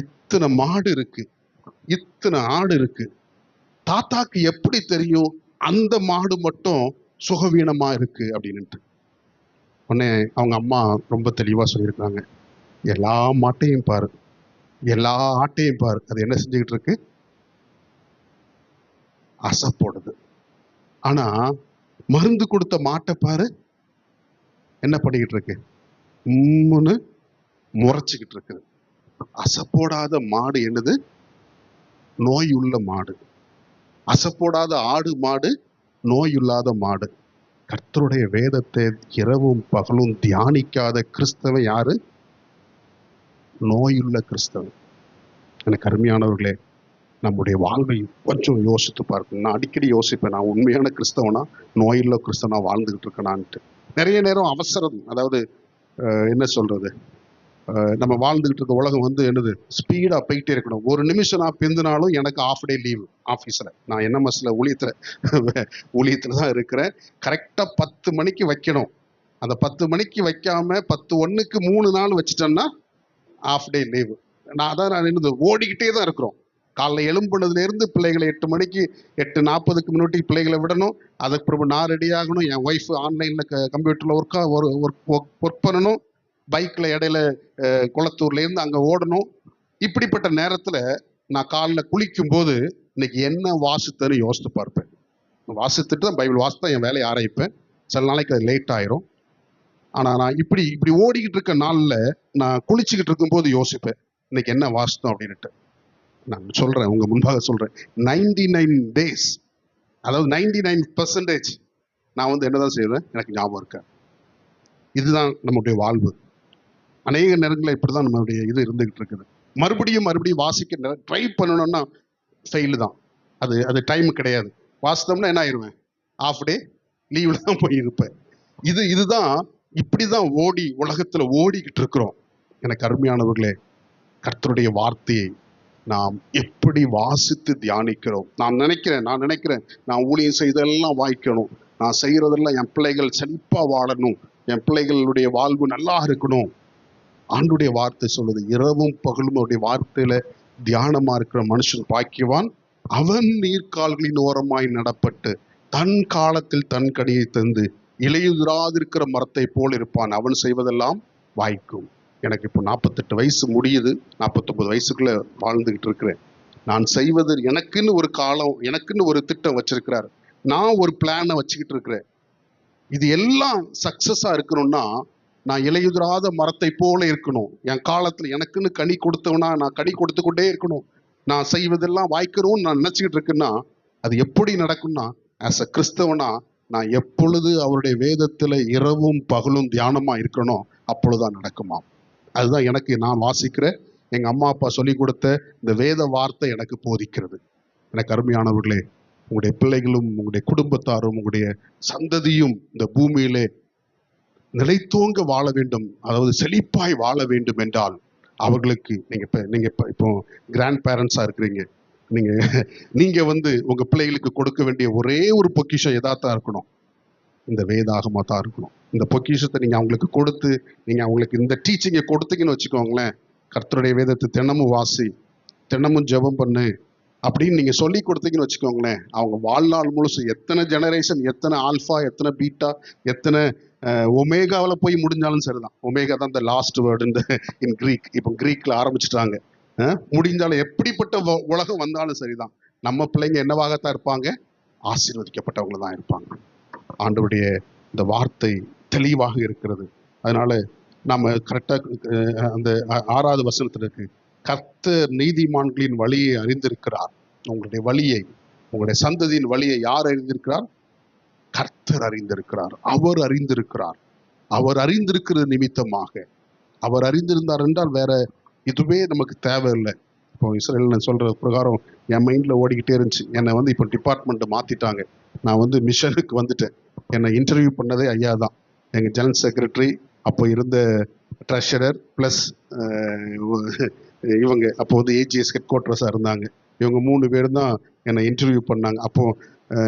இத்தனை மாடு இருக்கு. இத்தனை ஆடு இருக்கு. தாத்தாக்கு எப்படி தெரியும்? அந்த மாடு மட்டும் சுகவீனமா இருக்கு. அப்படின்னுட்டு. உடனே அவங்க அம்மா ரொம்ப தெளிவாக சொல்லியிருக்காங்க எல்லா மாட்டையும் பாரு. எல்லா ஆட்டையும் பாரு. அது என்ன செஞ்சுக்கிட்டு இருக்கு? அசப்போடுது ஆனால் மருந்து கொடுத்த மாட்டை பாரு. என்ன பண்ணிக்கிட்டு இருக்கு? உம்முன்னு முறைச்சிக்கிட்டு இருக்குது. அசை போடாத மாடு என்னது? நோய் உள்ள மாடு அசப்போடாத ஆடு மாடு நோய் இல்லாத மாடு. கர்த்தருடைய வேதத்தை இரவும் பகலும் தியானிக்காத கிறிஸ்தவன் யாரு? நோயுள்ள கிறிஸ்தவன். எனக்கு அருமையானவர்களே நம்முடைய வாழ்வை கொஞ்சம் யோசித்து பார்க்கணும் நான் அடிக்கடி யோசிப்பேன் நான் உண்மையான கிறிஸ்தவனா? நோயுள்ள கிறிஸ்தவனா வாழ்ந்துகிட்டு இருக்கேனான்ட்டு. நிறைய நேரம் அவசரம் அதாவது அஹ், என்ன சொல்றது? நம்ம வாழ்ந்துகிட்டு இருக்க உலகம் வந்து என்னது? ஸ்பீடா போயிட்டே இருக்கணும். ஒரு நிமிஷம் நான் பிந்தினாலும் எனக்கு ஆஃப் டே லீவ் ஆஃபீஸில் நான் என்எம்எஸ்ல ஊழியத்தில் ஊழியத்தில் தான் இருக்கிறேன். கரெக்டாக பத்து மணிக்கு வைக்கணும். அந்த பத்து மணிக்கு வைக்காம பத்து ஒன்றுக்கு மூணு நாள் வச்சுட்டேன்னா ஆஃப் டே லீவ் நான் அதான் நான் என்னது ஓடிக்கிட்டே தான் இருக்கிறோம். காலைல எழும்புனதுலேருந்து பிள்ளைகளை எட்டு மணிக்கு எட்டு நாற்பதுக்கு முன்னாடி பிள்ளைகளை விடணும். அதுக்கு பிறகு நான் ரெடி ஆகணும். என் ஒய்ஃப் ஆன்லைனில் க கம்ப்யூட்டரில் ஒர்க்காக ஒரு ஒர்க் ஒர்க் பண்ணணும். பைக்கில் இடையில குளத்தூர்லேருந்து அங்கே ஓடணும். இப்படிப்பட்ட நேரத்தில் நான் காலில் குளிக்கும் போது இன்னைக்கு என்ன வாசித்தேன்னு யோசித்து பார்ப்பேன். வாசித்துட்டு தான் பைபிள் வாசித்து தான் என் வேலையை ஆரம்பிப்பேன். சில நாளைக்கு அது லேட் ஆயிரும். ஆனால் நான் இப்படி இப்படி ஓடிக்கிட்டு இருக்க நாளில் நான் குளிச்சுக்கிட்டு இருக்கும்போது யோசிப்பேன் இன்னைக்கு என்ன வாசித்தோம் அப்படின்ட்டு நான் சொல்கிறேன் உங்கள் முன்பாக சொல்கிறேன் நைன்டி நைன் டேஸ் அதாவது நைன்டி நைன் பர்சன்டேஜ் நான் வந்து என்னதான் செய்வேன் எனக்கு ஞாபகம் இருக்கேன் இதுதான் நம்முடைய வாழ்வு. அநேக நேரங்களில் இப்படி தான் நம்மளுடைய இது இருந்துகிட்டு இருக்குது. மறுபடியும் மறுபடியும் வாசிக்க ட்ரை பண்ணணும்னா ஃபெயிலு தான். அது அது டைம் கிடையாது. வாசித்தோம்னா என்ன ஆயிடுவேன் ஆஃப் டே லீவில் தான் போய் இருப்பேன். இது இதுதான் இப்படி தான் ஓடி உலகத்தில் ஓடிக்கிட்டு இருக்கிறோம். எனக்கு அருமையானவர்களே கர்த்தருடைய வார்த்தையை நாம் எப்படி வாசித்து தியானிக்கிறோம்? நான் நினைக்கிறேன் நான் நினைக்கிறேன் நான் ஊழியம் செய்ததெல்லாம் வாய்க்கணும். நான் செய்கிறதெல்லாம் என் பிள்ளைகள் செழிப்பாக வாழணும். என் பிள்ளைகளுடைய வாழ்வு நல்லா இருக்கணும். ஆண்டுடைய வார்த்தை சொல்லுது. இரவும் பகலும் அவருடைய வார்த்தையில தியானமா இருக்கிற மனுஷன் பாக்கியவான். அவன் நீர்க்கால்களின் ஓரமாய் நடப்பட்டு தன் காலத்தில் தன் கனியை தந்து இலையுதிராதிருக்கிற மரத்தை போல் இருப்பான். அவன் செய்வதெல்லாம் வாய்க்கும். எனக்கு இப்போ நாற்பத்தெட்டு வயசு முடியுது. நாற்பத்தொம்பது வயசுக்குள்ள வாழ்ந்துகிட்டு இருக்கிறேன். நான் செய்வது எனக்குன்னு ஒரு காலம் எனக்குன்னு ஒரு திட்டம் வச்சிருக்கிறார். நான் ஒரு பிளானை வச்சுக்கிட்டு இருக்கிறேன். இது எல்லாம் சக்சஸா இருக்கணும்னா நான் இலையுதிராத மரத்தை போல இருக்கணும். என் காலத்துல எனக்குன்னு கனி கொடுத்தவனா நான் கனி கொடுத்துக்கொண்டே இருக்கணும். நான் செய்வதெல்லாம் வாய்க்கணும்னு நான் நினைச்சுக்கிட்டு இருக்குன்னா அது எப்படி நடக்கும்னா ஆஸ் அ கிறிஸ்தவனா நான் எப்பொழுது அவருடைய வேதத்துல இரவும் பகலும் தியானமா இருக்கணும் அப்பொழுதுதான் நடக்குமா அதுதான் எனக்கு நான் வாசிக்கிற எங்க அம்மா அப்பா சொல்லி கொடுத்த இந்த வேத வார்த்தை எனக்கு போதிக்கிறது. எனக்கு அருமையானவர்களே உங்களுடைய பிள்ளைகளும் உங்களுடைய குடும்பத்தாரும் உங்களுடைய சந்ததியும் இந்த பூமியிலே நிலைத்துவங்க வாழ வேண்டும். அதாவது செழிப்பாய் வாழ வேண்டும் என்றால் அவர்களுக்கு நீங்கள் இப்போ நீங்கள் இப்போ இப்போ கிராண்ட் பேரண்ட்ஸாக இருக்கிறீங்க. நீங்கள் நீங்கள் வந்து உங்கள் பிள்ளைகளுக்கு கொடுக்க வேண்டிய ஒரே ஒரு பொக்கிஷம் எதாத்தான் இருக்கணும். இந்த வேதாகமாக தான் இருக்கணும். இந்த பொக்கிஷத்தை நீங்கள் அவங்களுக்கு கொடுத்து நீங்கள் அவங்களுக்கு இந்த டீச்சிங்கை கொடுத்தீங்கன்னு வச்சுக்கோங்களேன் கர்த்தருடைய வேதத்தை தினமும் வாசி தினமும் ஜெபம் பண்ணு அப்படின்னு நீங்கள் சொல்லி கொடுத்தீங்கன்னு வச்சுக்கோங்களேன் அவங்க வாழ்நாள் முழுசு எத்தனை ஜெனரேஷன் எத்தனை ஆல்ஃபா எத்தனை பீட்டா எத்தனை ஒமேகாவில் போய் முடிஞ்சாலும் சரிதான். ஒமேகா தான் இந்த லாஸ்ட் வேர்டு இந்த இன் க்ரீக் இப்போ க்ரீக்கில் ஆரம்பிச்சிட்டாங்க. முடிஞ்சாலும் எப்படிப்பட்ட உலகம் வந்தாலும் சரிதான். நம்ம பிள்ளைங்க என்னவாகத்தான் இருப்பாங்க? ஆசீர்வதிக்கப்பட்டவங்க தான் இருப்பாங்க. ஆண்டவருடைய இந்த வார்த்தை தெளிவாக இருக்கிறது. அதனால நம்ம கரெக்டாக அந்த ஆறாவது வசனத்துல இருக்கு. கர்த்தர் நீதிமான்களின் வழியை அறிந்திருக்கிறார். உங்களுடைய வழியை உங்களுடைய சந்ததியின் வழியை யார் அறிந்திருக்கிறார்? கர்த்தர் அறிந்திருக்கிறார். அவர் அறிந்திருக்கிறார். அவர் அறிந்திருக்கிறது நிமித்தமாக. அவர் அறிந்திருந்தார் என்றால் வேற இதுவே நமக்கு தேவையில்லை. இப்போ இஸ்ரேல் சொல்ற பிரகாரம் என் மைண்ட்ல ஓடிக்கிட்டே இருந்துச்சு. என்னை வந்து இப்போ டிபார்ட்மெண்ட் மாத்திட்டாங்க. நான் வந்து மிஷனுக்கு வந்துட்டேன். என்னை இன்டர்வியூ பண்ணதே ஐயா தான். எங்கள் ஜெனரல் செக்ரட்டரி அப்போ இருந்த ட்ரெஷரர் ப்ளஸ் இவங்க அப்போ வந்து ஏஜிஎஸ் ஹெட் குவார்ட்டர்ஸாக இருந்தாங்க. இவங்க மூணு பேரும் தான் என்னை இன்டர்வியூ பண்ணாங்க. அப்போது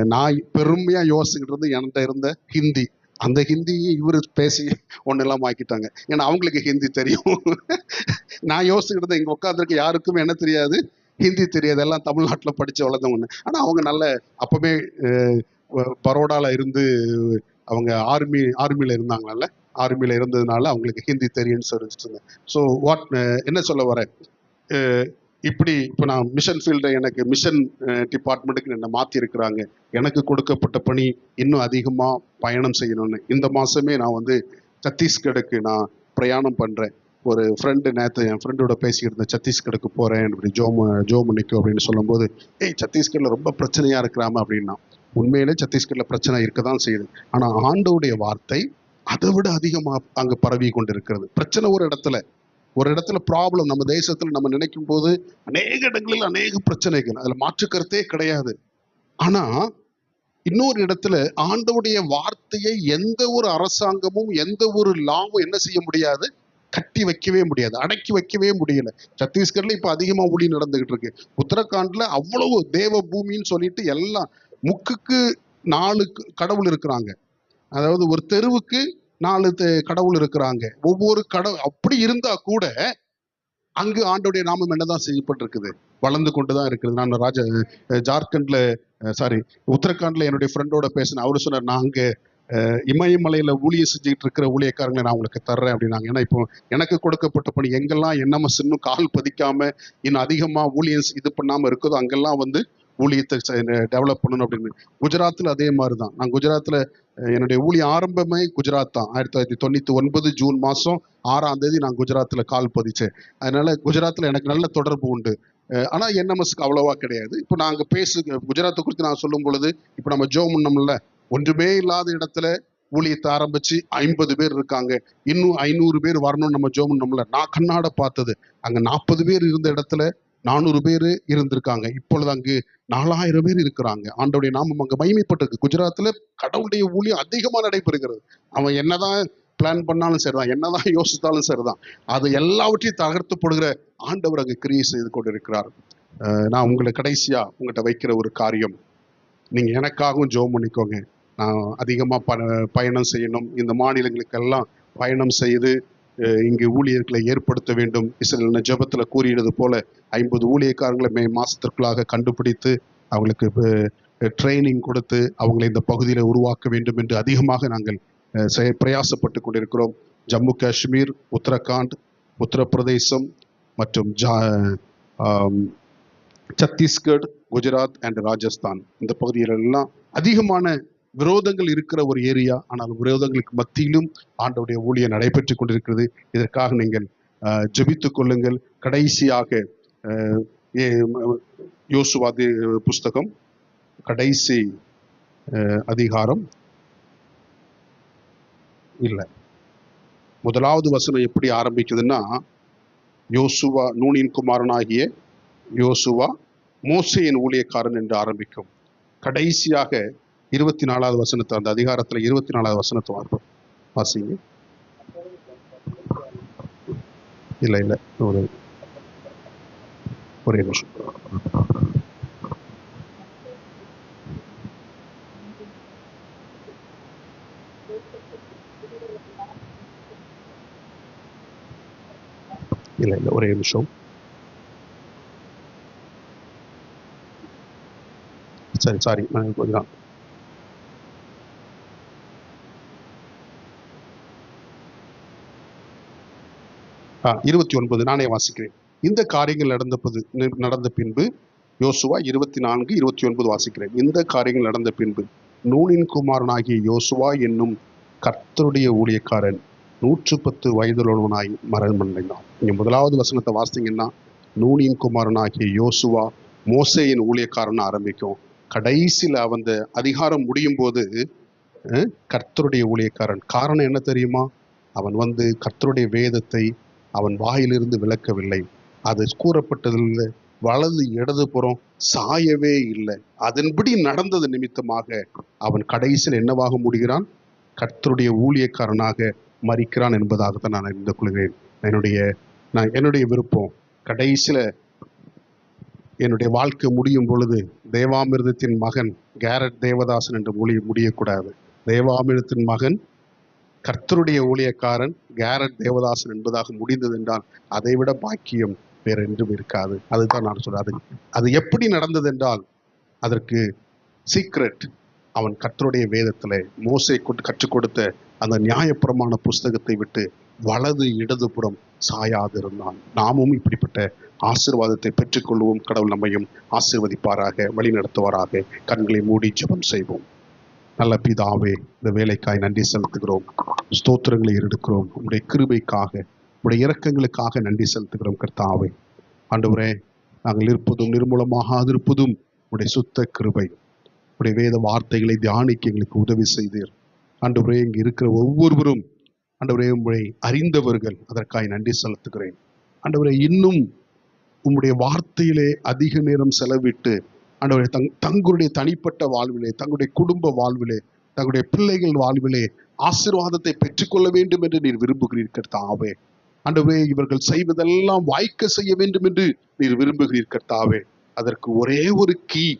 நான் பெருமையாக யோசிச்சுக்கிட்டு என்கிட்ட இருந்த ஹிந்தி. அந்த ஹிந்தியை இவர் பேசி ஒன்னெல்லாம் ஆக்கிட்டாங்க ஏன்னா அவங்களுக்கு ஹிந்தி தெரியும். நான் யோசிச்சுக்கிட்டு இருந்தேன் இங்க உட்காந்துருக்க யாருக்கும் என்ன தெரியாது? ஹிந்தி தெரியாது. எல்லாம் தமிழ்நாட்டில் படித்து வளர்ந்தவங்க ஆனால் அவங்க நல்ல அப்போவே பரோடாவில் இருந்து அவங்க ஆர்மி ஆர்மியில் இருந்தாங்களால ஆர்மியில் இருந்ததுனால அவங்களுக்கு ஹிந்தி தெரியும்னு சொல்லிட்டு இருந்தேன். ஸோ வாட் என்ன சொல்ல வரேன்? இப்படி இப்போ நான் மிஷன் ஃபீல்டை எனக்கு மிஷன் டிபார்ட்மெண்ட்டுக்கு என்னை மாற்றிருக்கிறாங்க எனக்கு கொடுக்கப்பட்ட பணி இன்னும் அதிகமாக பயணம் செய்யணும்னு. இந்த மாதமே நான் வந்து சத்தீஸ்கடுக்கு நான் பிரயாணம் பண்ணுறேன் ஒரு ஃப்ரெண்டு நேற்று என் ஃப்ரெண்டோட பேசிக்கிட்டு இருந்தேன் போகிறேன் அப்படி ஜோமு நிற்கும் அப்படின்னு சொல்லும்போது ஏய் சத்தீஸ்கரில் ரொம்ப பிரச்சனையாக இருக்கிறாம? அப்படின்னா உண்மையிலே சத்தீஸ்கரில் பிரச்சனை இருக்க தான் செய்யுது. ஆனால் ஆண்டோடைய வார்த்தை அதை விட அதிகமாக அங்கே பரவி கொண்டு இருக்கிறது பிரச்சனை ஒரு இடத்துல ஒரு இடத்துல ப்ராப்ளம் நம்ம தேசத்தில் நம்ம நினைக்கும் போது அநேக இடங்களில் அநேக பிரச்சனைகள். அதில் மாற்றுக்கருத்தே கிடையாது. ஆனால் இன்னொரு இடத்துல ஆண்டவுடைய வார்த்தையை எந்த ஒரு அரசாங்கமும் எந்த ஒரு லாவும் என்ன செய்ய முடியாது? கட்டி வைக்கவே முடியாது. அடக்கி வைக்கவே முடியல. சத்தீஸ்கர்ல இப்ப அதிகமா ஊழி நடந்துகிட்டு இருக்கு. உத்தரகாண்ட்ல அவ்வளவு தேவ பூமின்னு சொல்லிட்டு எல்லாம் முக்குக்கு நாலு கடவுள் இருக்கிறாங்க. அதாவது ஒரு தெருவுக்கு நாலு கடவுள் இருக்கிறாங்க. ஒவ்வொரு கடவுள் அப்படி இருந்தா கூட அங்கு ஆண்டோடைய நாமம் என்னதான் செய்யப்பட்டிருக்குது? வளர்ந்து கொண்டுதான் இருக்குது. நான் ராஜா ஜார்க்கண்ட்ல சாரி உத்தரகாண்ட்ல என்னுடைய ஃப்ரெண்டோட பேசினேன். அவரு சொன்னார் நான் அங்கே இமயமலையில ஊழியம் செஞ்சுக்கிட்டு இருக்கிற ஊழியக்காரங்களை நான் உங்களுக்கு தர்றேன் அப்படின்னாங்க. ஏன்னா இப்போ எனக்கு கொடுக்கப்பட்ட பணி எங்கெல்லாம் என்எம்எஸ் சின்னும் கால் பதிக்காம இன்னும் அதிகமா ஊழியம் இது பண்ணாம இருக்குதோ அங்கெல்லாம் வந்து ஊழியத்தை டெவலப் பண்ணணும் அப்படின்னு. குஜராத்ல அதே மாதிரி தான் நான் குஜராத்ல என்னுடைய ஊழிய ஆரம்பமே குஜராத் தான். ஆயிரத்தி தொள்ளாயிரத்தி தொண்ணூத்தி ஒன்பது ஜூன் மாசம் ஆறாம் தேதி நான் குஜராத்தில் கால் பதிச்சேன். அதனால குஜராத்தில் எனக்கு நல்ல தொடர்பு உண்டு. ஆனால் என்எம்எஸ்க்கு அவ்வளோவா கிடையாது. இப்போ நாங்கள் பேசு குஜராத்தை குறித்து நான் சொல்லும் பொழுது இப்போ நம்ம ஜோ முன்னம்ல ஒன்றுமே இல்லாத இடத்துல ஊழியத்தை ஆரம்பிச்சு ஐம்பது பேர் இருக்காங்க. இன்னும் ஐநூறு பேர் வரணும்னு நம்ம ஜோ முன்னம்ல நான் கண்ணாட பார்த்தது. அங்க நாற்பது பேர் இருந்த இடத்துல நானூறு பேர் இருந்திருக்காங்க. இப்பொழுது அங்கு நாலாயிரம் பேர் இருக்கிறாங்க. ஆண்டோடைய நாமம் அங்கே மகிமைப்பட்டிருக்கு. குஜராத்தில் கடவுளுடைய ஊழியம் அதிகமாக நடைபெறுகிறது. அவன் என்னதான் பிளான் பண்ணாலும் சரிதான். என்னதான் யோசித்தாலும் சரிதான். அது எல்லாவற்றையும் தகர்த்துப்படுகிற ஆண்டவர் அங்கு கிரியை செய்து கொண்டிருக்கிறார். நான் உங்களை கடைசியா உங்கள்கிட்ட வைக்கிற ஒரு காரியம். நீங்க எனக்காகவும் ஜோம் பண்ணிக்கோங்க. நான் அதிகமாக ப பயணம் செய்யணும். இந்த மாநிலங்களுக்கெல்லாம் பயணம் செய்து இங்கு ஊழியர்களை ஏற்படுத்த வேண்டும். இஸ்ரேல் ஜபத்தில் கூறியது போல ஐம்பது ஊழியக்காரங்களை மே மாதத்திற்குள்ளாக கண்டுபிடித்து அவங்களுக்கு ட்ரைனிங் கொடுத்து அவங்களை இந்த பகுதியில் உருவாக்க வேண்டும் என்று அதிகமாக நாங்கள் செய- பிரயாசப்பட்டு கொண்டிருக்கிறோம். ஜம்மு காஷ்மீர் உத்தரகாண்ட் உத்தரப்பிரதேசம் மற்றும் ஜா சத்தீஸ்கட் சத்தீஸ்கர் குஜராத் அண்ட் ராஜஸ்தான். இந்த பகுதிகளெல்லாம் அதிகமான விரோதங்கள் இருக்கிற ஒரு ஏரியா ஆனால் விரோதங்களுக்கு மத்தியிலும் ஆண்டவுடைய ஊழியம் நடைபெற்றுக் கொண்டிருக்கிறது. இதற்காக நீங்கள் ஜபித்துக் கொள்ளுங்கள். கடைசியாக யோசுவாதி யோசுவா தி- புஸ்தகம் கடைசி அதிகாரம். இல்லை. முதலாவது வசனம் எப்படி ஆரம்பிக்குதுன்னா யோசுவா நூனின் குமாரனாகிய யோசுவா மோசையின் ஊழியக்காரன் என்று ஆரம்பிக்கும். கடைசியாக இருபத்தி நாலாவது வசனத்தை அந்த அதிகாரத்துல இருபத்தி நாலாவது வசனத்தை வார்ப்போம் வாசிங்க. இல்ல இல்ல ஒரு ஒரே நிமிஷம். இல்ல இல்ல ஒரே நிமிஷம். சரி சாரி நான் கொஞ்சம் இருபத்தி ஒன்பது நானே வாசிக்கிறேன். இந்த காரியங்கள் நடந்த பது- நடந்த பின்பு யோசுவா இருபத்தி நான்கு இருபத்தி ஒன்பது வாசிக்கிறேன். இந்த காரியங்கள் நடந்த பின்பு நூனின் குமாரனாகிய யோசுவா என்னும் கர்த்தருடைய ஊழியக்காரன் நூற்று பத்து வயதுள்ளவனாய் மரணமடைந்தான். நீங்க முதலாவது வசனத்தை வாசித்தீங்கன்னா நூனின் குமாரனாகிய யோசுவா மோசேயின் ஊழியக்காரன் ஆரம்பிக்கும். கடைசியில அந்த அதிகாரம் முடியும் போது கர்த்தருடைய ஊழியக்காரன். காரணம் என்ன தெரியுமா? அவன் வந்து கர்த்தருடைய வேதத்தை அவன் வாயிலிருந்து விளக்கவில்லை. அது கூறப்பட்டதில் வலது இடது புறம் சாயவே இல்லை. அதன்படி நடந்தது நிமித்தமாக அவன் கடைசியில் என்னவாக முடிகிறான்? கர்த்தருடைய ஊழியக்காரனாக மறிக்கிறான் என்பதாகத்தான் நான் அறிந்து கொள்கிறேன். என்னுடைய நான் என்னுடைய விருப்பம் கடைசியில் என்னுடைய வாழ்க்கை முடியும் பொழுது தேவாமிர்தத்தின் மகன் கேரட் தேவதாசன் என்று மொழி முடியக்கூடாது. தேவாமிர்தத்தின் மகன் கர்த்தருடைய ஊழியக்காரன் கேரட் தேவதாசன் என்பதாக முடிந்தது என்றால் அதைவிட பாக்கியம் வேற என்றும் இருக்காது. அதுதான் நான் சொல்றேன். அது அது எப்படி நடந்தது என்றால் அதற்கு சீக்ரெட் அவன் கர்த்தருடைய வேதத்தில் மோசை கொண்டு கற்றுக் கொடுத்த அந்த நியாயப்புறமான புஸ்தகத்தை விட்டு வலது இடதுபுறம் சாயாதிருந்தான். நாமும் இப்படிப்பட்ட ஆசீர்வாதத்தை பெற்றுக்கொள்வோம். கடவுள் நம்மையும் ஆசீர்வதிப்பாராக வழி நடத்துவாராக கண்களை மூடி ஜபம் செய்வோம். நல்ல பிதாவே இந்த வேலைக்காய் நன்றி செலுத்துகிறோம். ஸ்தோத்திரங்களை எடுக்கிறோம் உடைய கிருபைக்காக உடைய இறக்கங்களுக்காக நன்றி செலுத்துகிறோம் கர்த்தாவே. ஆண்டவரே நாங்கள் இருப்பதும் நிர்மூலமாக இருப்பதும் உடைய சுத்த கிருபை. உடைய வேத வார்த்தைகளை தியானிக்க எங்களுக்கு உதவி செய்தீர். ஆண்டவரே இங்கே இருக்கிற ஒவ்வொருவரும் ஆண்டவரே உங்களை அறிந்தவர்கள் அதற்காக நன்றி செலுத்துகிறேன். ஆண்டவரே இன்னும் உம்முடைய வார்த்தையிலே அதிக நேரம் செலவிட்டு ஆண்டவரே தங் தங்களுடைய தனிப்பட்ட வாழ்விலே தங்களுடைய குடும்ப வாழ்விலே தங்களுடைய பிள்ளைகள் வாழ்விலே ஆசீர்வாதத்தை பெற்றுக்கொள்ள வேண்டும் என்று நீர் விரும்புகிறீர் கர்த்தாவே. ஆண்டவரே இவர்கள் செய்வதெல்லாம் வாய்க்க செய்ய வேண்டும் என்று நீர் விரும்புகிறீர் கர்த்தாவே. அதற்கு ஒரே ஒரு கீ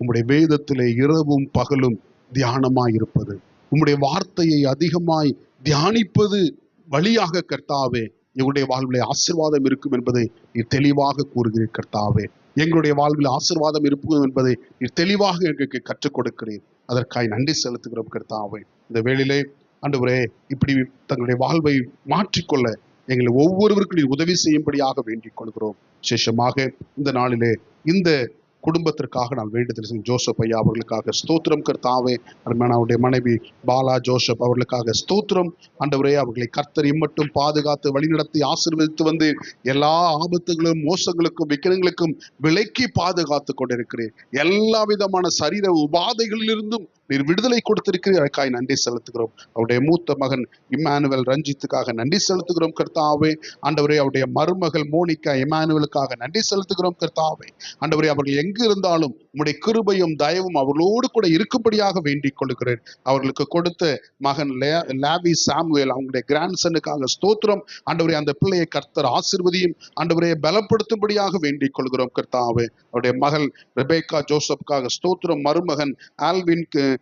உம்முடைய வேதத்திலே இரவும் பகலும் தியானமாய் இருப்பது. உம்முடைய வார்த்தையை அதிகமாய் தியானிப்பது வழியாக கர்த்தாவே எங்களுடைய வாழ்விலே ஆசிர்வாதம் இருக்கும் என்பதை நீர் தெளிவாக கூறுகிறீர் கர்த்தாவே. எங்களுடைய வாழ்வில் ஆசீர்வாதம் இருக்கும் என்பதை நீர் தெளிவாக எங்களுக்கு கற்றுக் கொடுக்கிறீர். அதற்காய் நன்றி செலுத்துகிறோம் கர்த்தாவே. இந்த வேளையிலே அன்றுவரே இப்படி தங்களுடைய வாழ்வை மாற்றிக்கொள்ள எங்களை ஒவ்வொருவருக்கும் நீர் உதவி செய்யும்படியாக வேண்டிக் கொள்கிறோம். விசேஷமாக இந்த நாளிலே இந்த குடும்பத்திற்காக நான் வேண்டுதல் செய்யும் ஜோசப் ஐயா அவர்களுக்காக ஸ்தோத்திரம். கர்த்தாவே அவருடைய மனைவி பாலா ஜோசப் அவர்களுக்காக ஸ்தோத்திரம். ஆண்டவரே அவர்களை கர்த்தர் இம்மட்டும் பாதுகாத்து வழிநடத்தி ஆசீர்வதித்து வந்து எல்லா ஆபத்துகளும் மோசங்களுக்கும் விக்கிரங்களுக்கும் விலக்கி பாதுகாத்து கொண்டிருக்கிறேன் எல்லா விதமான சரீர உபாதைகளிலிருந்தும் நீர் விடுதலை கொடுத்திருக்கிறீர்களுக்காய் நன்றி செலுத்துகிறோம். அவருடைய மூத்த மகன் இம்மானுவல் ரஞ்சித்துக்காக நன்றி செலுத்துகிறோம் கர்த்தாவே. ஆண்டவரே அவருடைய மருமகள் மோனிகா இமானுவலுக்காக நன்றி செலுத்துகிறோம் கர்த்தாவே. ஆண்டவரே அவர்கள் எங்கு இருந்தாலும் உம்முடைய கிருபையும் தயவும் அவர்களோடு கூட இருக்கும்படியாக வேண்டிக் கொள்கிறேன் அவர்களுக்கு கொடுத்த மகன் லே- சாமுவேல் அவங்களுடைய கிராண்ட்சனுக்காக ஸ்தோத்திரம். ஆண்டவரே அந்த பிள்ளையை கர்த்தர் ஆசிர்வதியும் ஆண்டவரையை பலப்படுத்தும்படியாக வேண்டிக் கொள்கிறோம் கர்த்தாவே. அவருடைய மகள் ரெபேக்கா ஜோசப்காக ஸ்தோத்திரம். மருமகன் ஆல்வின்க்கு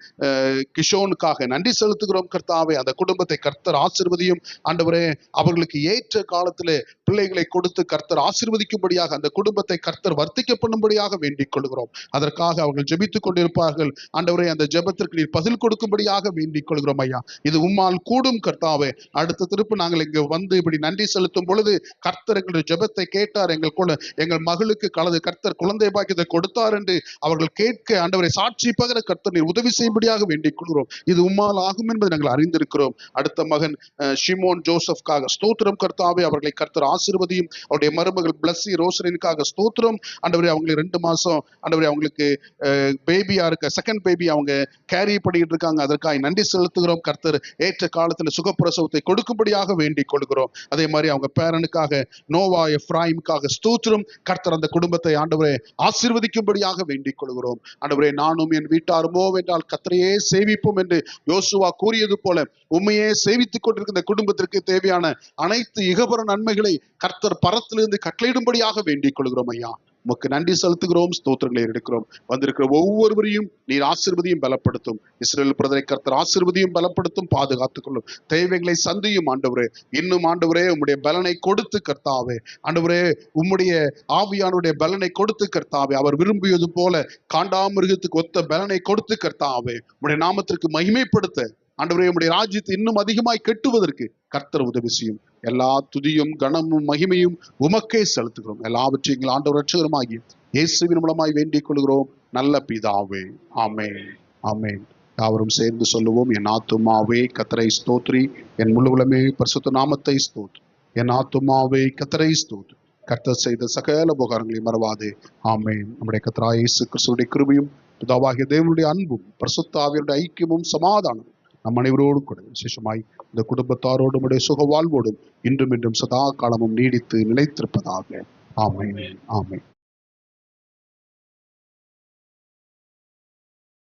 கிஷோனுக்காக நன்றி செலுத்துகிறோம் கர்த்தாவே. அந்த குடும்பத்தை கர்த்தர் ஆசிர்வதியும். ஆண்டவரே அவர்களுக்கு ஏற்ற காலத்திலே பிள்ளைகளை கொடுத்து கர்த்தர் ஆசிர்வதிக்கும்படியாக அந்த குடும்பத்தை கர்த்தர் வர்த்திக்க பண்ணும்படியாக வேண்டிக் கொள்கிறோம். அதற்காக அவர்கள் ஜெபித்துக் கொண்டிருப்பார்கள். ஆண்டவரே அந்த ஜெபத்திற்கு நீர் பதில் கொடுக்கும்படியாக வேண்டிக் கொள்கிறோம் ஐயா. இது உம்மால் கூடும் கர்த்தாவே. அடுத்த திருப்பு நாங்கள் இங்கு வந்து இப்படி நன்றி செலுத்தும் பொழுது கர்த்தர் எங்களுடைய ஜெபத்தை கேட்டார். எங்கள் குல எங்கள் மகளுக்கு கலது கர்த்தர் குழந்தை பாக்கியத்தை கொடுத்தார் என்று அவர்கள் கேட்க ஆண்டவரை சாட்சி பகர கர்த்தர் நீர் உதவி செய்யும்படியாக வேண்டிக் கொள்கிறோம். இது உம்மால் ஆகும் என்பதை நாங்கள் அறிந்திருக்கிறோம். அடுத்த மகன் ஷிமோன் ஜோசப்காக ஸ்தோத்திரம். கர்த்தாவே அவர்களை கர்த்தர் ஆசிர்வதியும். அவருடைய மருமகள் பிளஸ்ஸி ரோசனினுக்காக ஸ்தோத்திரம். ஆண்டவரே அவங்களுக்கு ரெண்டு மாசம் ஆண்டவரே அவங்களுக்கு பேபியா இருக்க செகண்ட் பேபி அவங்க கேரி பண்ணிட்டு இருக்காங்க. அதற்காக நன்றி செலுத்துகிறோம். கர்த்தர் ஏற்ற காலத்தில் சுகப்பிரசவத்தை கொடுக்கும்படியாக வேண்டிக் கொள்கிறோம். அதே மாதிரி அவங்க பேரனுக்காக நோவா எஃப்ராயிமுக்காக ஸ்தோத்திரம். கர்த்தர் அந்த குடும்பத்தை ஆண்டவரே ஆசிர்வதிக்கும்படியாக வேண்டிக் கொள்கிறோம். ஆண்டவரே நானும் என் வீட்டாருமோ என்றால் கத்தரையே சேவிப்போம் என்று யோசுவா கூறியது போல உண்மையே சேவித்துக் கொண்டிருக்கிற குடும்பத்திற்கு தேவையான அனைத்து இகபர நன்மைகளை கர்த்தர் பரத்திலிருந்து கட்டளையிடும்படியாக வேண்டிக் கொள்கிறோம் ஐயா. உமக்கு நன்றி செலுத்துகிறோம் ஸ்தோத்திரங்களை எடுக்கிறோம் வந்திருக்கிற ஒவ்வொருவரையும் நீர் ஆசிர்வதியும் பலப்படுத்தும். இஸ்ரேல் பிரதரை கர்த்தர் ஆசிர்வதியும் பலப்படுத்தும் பாதுகாத்துக் கொள்ளும் தெய்வங்களை சந்தியும் ஆண்டவரே. இன்னும் ஆண்டவரே உம்முடைய பலனை கொடுத்து கர்த்தாவே. ஆண்டவரே உம்முடைய ஆவியானுடைய பலனை கொடுத்து கர்த்தாவே. அவர் விரும்பியது போல காண்டாமிருகத்துக்கு ஒத்த பலனை கொடுத்து கர்த்தாவே. உம்முடைய நாமத்திற்கு மகிமைப்படுத்த. ஆண்டவரே உம்முடைய ராஜ்யத்தை இன்னும் அதிகமாய் கெட்டுவதற்கு கர்த்தர் உதவி செய்யும். எல்லா துதியும் கனமும் மகிமையும் உமக்கே செலுத்துகிறோம். எல்லாவற்றையும் எங்கள் ஆண்டவர் ரட்சகரமாகி இயேசுவின் மூலமாய் வேண்டிக் கொள்கிறோம். நல்ல பிதாவே. ஆமேன். ஆமேன். யாவரும் சேர்ந்து சொல்லுவோம் என் ஆத்துமாவே கத்தரை ஸ்தோத்ரி. என் முழுவலமே பரிசுத்த நாமத்தை ஸ்தோத்ரி. என் ஆத்துமாவே கத்தரை ஸ்தோத்ரி. கர்த்தர் செய்த சகல உபகாரங்களை மறவாதே. ஆமேன். நம்முடைய கத்தரா இயேசு கிறிஸ்துடைய கிருபையும் பிதாவாகிய தேவனுடைய அன்பும் பரிசுத்த ஆவியருடைய ஐக்கியமும் சமாதானம் நம் அனைவரோடும் கூட விசேஷமாய் இந்த குடும்பத்தாரோடும் உடைய சுக வாழ்வோடும் இன்றும் இன்றும் சதா காலமும் நீடித்து நிலைத்திருப்பதாக. ஆமை ஆமை